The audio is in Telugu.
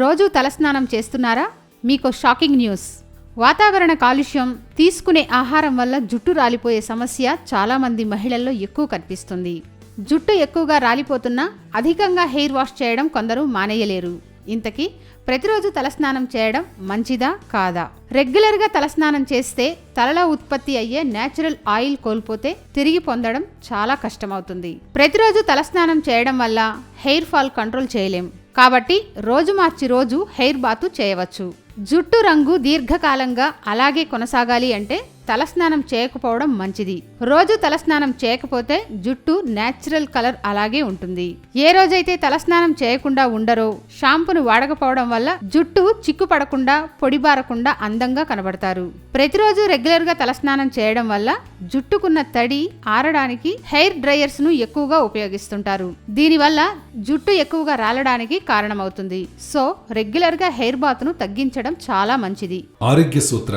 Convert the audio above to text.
రోజు తలస్నానం చేస్తున్నారా? మీకు షాకింగ్ న్యూస్. వాతావరణ కాలుష్యం తీసుకునే ఆహారం వల్ల జుట్టు రాలిపోయే సమస్య చాలామంది మహిళల్లో ఎక్కువ కనిపిస్తుంది. జుట్టు ఎక్కువగా రాలిపోతున్నా అధికంగా హెయిర్ వాష్ చేయడం కొందరు మానేయలేరు. ఇంతకీ ప్రతిరోజు తలస్నానం చేయడం మంచిదా కాదా? రెగ్యులర్గా తలస్నానం చేస్తే తలలో ఉత్పత్తి అయ్యే నేచురల్ ఆయిల్ కోల్పోతే తిరిగి పొందడం చాలా కష్టమవుతుంది. ప్రతిరోజు తలస్నానం చేయడం వల్ల హెయిర్ ఫాల్ కంట్రోల్ చేయలేం. కాబట్టి రోజు మార్చి రోజు హెయిర్ బాతు చేయవచ్చు. జుట్టు రంగు దీర్ఘకాలంగా అలాగే కొనసాగాలి అంటే తలస్నానం చేయకపోవడం మంచిది. రోజు తలస్నానం చేయకపోతే జుట్టు నేచురల్ కలర్ అలాగే ఉంటుంది. ఏ రోజైతే తలస్నానం చేయకుండా ఉండరో షాంపును వాడకపోవడం వల్ల జుట్టు చిక్కు పడకుండా పొడిబారకుండా అందంగా కనబడతారు. ప్రతిరోజు రెగ్యులర్గా తలస్నానం చేయడం వల్ల జుట్టుకున్న తడి ఆరడానికి హెయిర్ డ్రైయర్స్ను ఎక్కువగా ఉపయోగిస్తుంటారు. దీనివల్ల జుట్టు ఎక్కువగా రాలడానికి కారణమవుతుంది. సో రెగ్యులర్గా హెయిర్ బాత్ను తగ్గించడం చాలా మంచిది. ఆరోగ్య సూత్ర